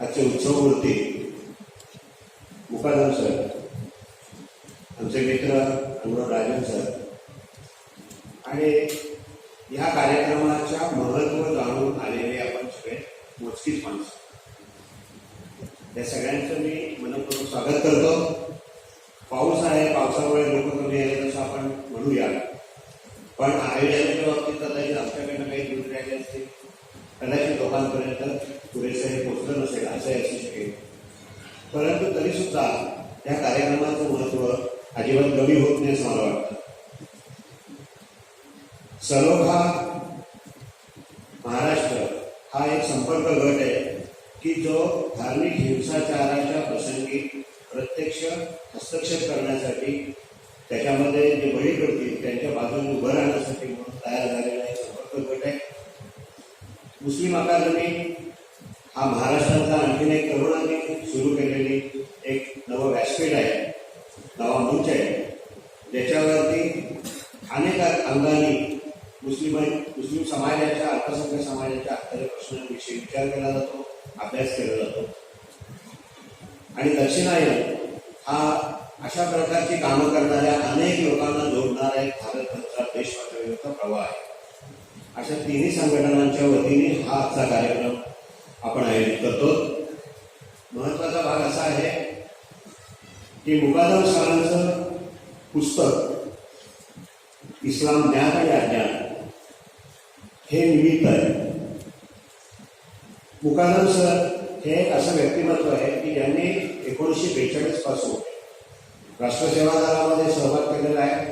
आजचे उत्सवमूर्ती मुकादम सर आमचे मित्र अनुराग राजन सर आणि या कार्यक्रमाच्या महत्त्व जाणून आलेले आपण सगळे मोजकीच माणसं. या सगळ्यांचं मी मनपूर्वक स्वागत करतो. पाऊस आहे पावसामुळे लोक कमी आले तसं आपण म्हणूया. पण आयोजनाच्या बाबतीत कदाचित आमच्याकडनं काही दूर राहिले असतील कदाचित लोकांपर्यंत पुरेसं हे पोचलं नसेल असंही असू शकेल परंतु तरी सुद्धा या कार्यक्रमाचं महत्त्व अजिबात कमी होत नाही असं मला वाटतं. सलोखा महाराष्ट्र हा एक संपर्क गट आहे की जो धार्मिक हिंसाचाराच्या प्रसंगी प्रत्यक्ष हस्तक्षेप करण्यासाठी त्याच्यामध्ये जे बळी पडतील त्यांच्या बाजूने उभं राहण्यासाठी म्हणून तयार झालेला एक संपर्क गट आहे. मुस्लिम अकादमी हा महाराष्ट्राचा आणखीन एक तरुणांनी सुरू केलेली एक नवं व्यासपीठ आहे नवा मंच आहे. ज्याच्यावरती अनेक अंगाने मुस्लिम मुस्लिम समाजाच्या अल्पसंख्याक समाजाच्या हक्काच्या प्रश्नांविषयी विचार केला जातो अभ्यास केला जातो. आणि दक्षिणायन हा अशा प्रकारची कामं करणाऱ्या अनेक लोकांना जोडणारा एक भारत देश पातळीवरचा प्रवाह आहे. अशा तिन्ही संघटनांच्या वतीने हा आजचा कार्यक्रम आपण आयोजित करतो. महत्त्वाचा भाग असा आहे की मुकादम सरांचं पुस्तक इस्लाम ज्ञान आणि अज्ञान हे निमित्त आहे. मुकादम सर हे असं व्यक्तिमत्व आहे की ज्यांनी एकोणीसशे बेचाळीसपासून राष्ट्रसेवा दलामध्ये सहभाग केलेला आहे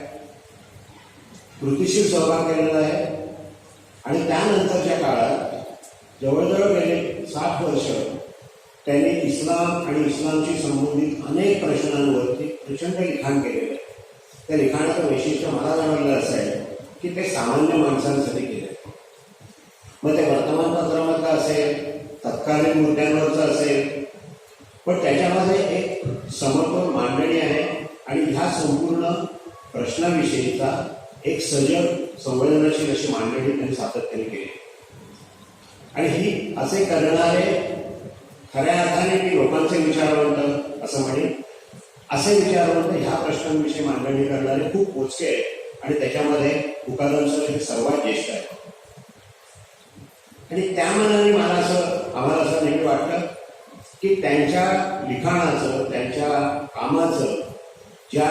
कृतीशील सहभाग केलेला आहे आणि त्यानंतरच्या काळात जवळजवळ गेले सात वर्ष त्यांनी इस्लाम आणि इस्लामशी संबंधित अनेक प्रश्नांवरती प्रचंड लिखाण केलेलं आहे त्या लिखाणाचं वैशिष्ट्य मला जाणवलं असं आहे की ते सामान्य माणसांसाठी केलं. मग ते वर्तमानपत्रामधलं असेल तत्कालीन मुद्द्यांवरचं असेल पण त्याच्यामध्ये एक समर्पण मांडणी आहे आणि ह्या संपूर्ण प्रश्नाविषयीचा एक सजग संवेदनशील अशी मांडणी त्यांनी सातत्याने केली. आणि ही असे करणारे खऱ्या अर्थाने मी लोकांचे विचारवंत असं म्हणेन असे विचारवंत ह्या प्रश्नांविषयी मांडणी करणारे खूप मोजके आहेत. आणि त्याच्यामध्ये मुकादम सर हे सर्वात ज्येष्ठ आहे. आणि त्या मनाने मला असं आम्हाला असं नेहमी वाटतं की त्यांच्या लिखाणाचं त्यांच्या कामाचं ज्या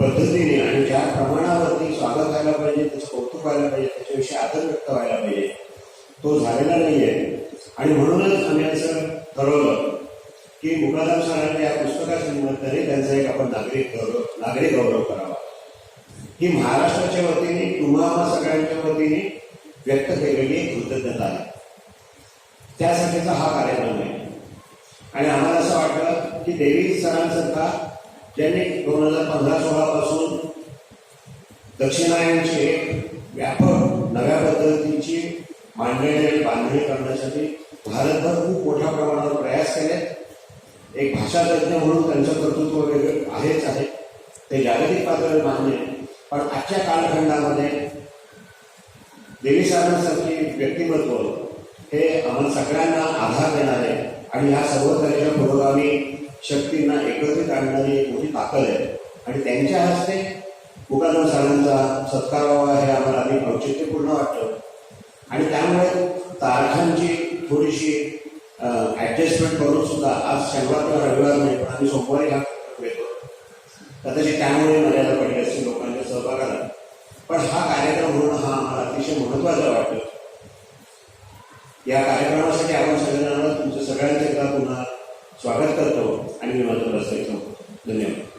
पद्धतीने आणि ज्या प्रमाणावरती स्वागत व्हायला पाहिजे त्याचं कौतुक व्हायला पाहिजे त्याच्याविषयी आदर व्यक्त व्हायला तो झालेला नाहीये. आणि म्हणूनच आम्ही असं ठरवलं की मुकादम सरांनी या पुस्तकाच्या निमित्ताने त्यांचा एक आपण नागरिक गौरव नागरिक गौरव करावा. ही महाराष्ट्राच्या वतीने तुम्हाला सगळ्यांच्या वतीने व्यक्त केलेली कृतज्ञता आहे. त्यासाठीचा हा कार्यक्रम आहे. आणि आम्हाला असं वाटलं की देवी सरांसारखा ज्यांनी दोन हजार पंधरा सोळा पासून दक्षिणायनची व्यापक नव्या पद्धतीची मांडणी आणि बांधणी करण्यासाठी भारतभर खूप मोठ्या प्रमाणावर प्रयास केले. एक भाषा तज्ज्ञ म्हणून त्यांचं कर्तृत्व वेगळं आहेच आहे. ते जागतिक पातळीवर मान्य आहे पण आजच्या कालखंडामध्ये देवी साहेबांसारखी व्यक्तिमत्व हे आम्हाला सगळ्यांना आधार देणारे आणि ह्या सर्व तऱ्हेच्या पुरोगामी शक्तींना एकत्रित आणणारी एक मोठी ताकद आहे. आणि त्यांच्या हस्ते मुकादम सरांचा सत्कार व्हावा हे आम्हाला अधिक औचित्यपूर्ण वाटतं. आणि त्यामुळे तारखांची थोडीशी ऍडजस्टमेंट करून सुद्धा आज शनिवार किंवा रविवार नाही पण आम्ही सोमवारी हा कार्यक्रम कदाचित त्यामुळे मर्यादा पडली असतील लोकांच्या सहभागाला पण हा कार्यक्रम होणं हा आम्हाला अतिशय महत्त्वाचा वाटतो या कार्यक्रमासाठी आपण सगळ्यांना तुमचं सगळ्यांचं एकदा पुन्हा स्वागत करतो आणि मी माझं प्रस्ताव धन्यवाद.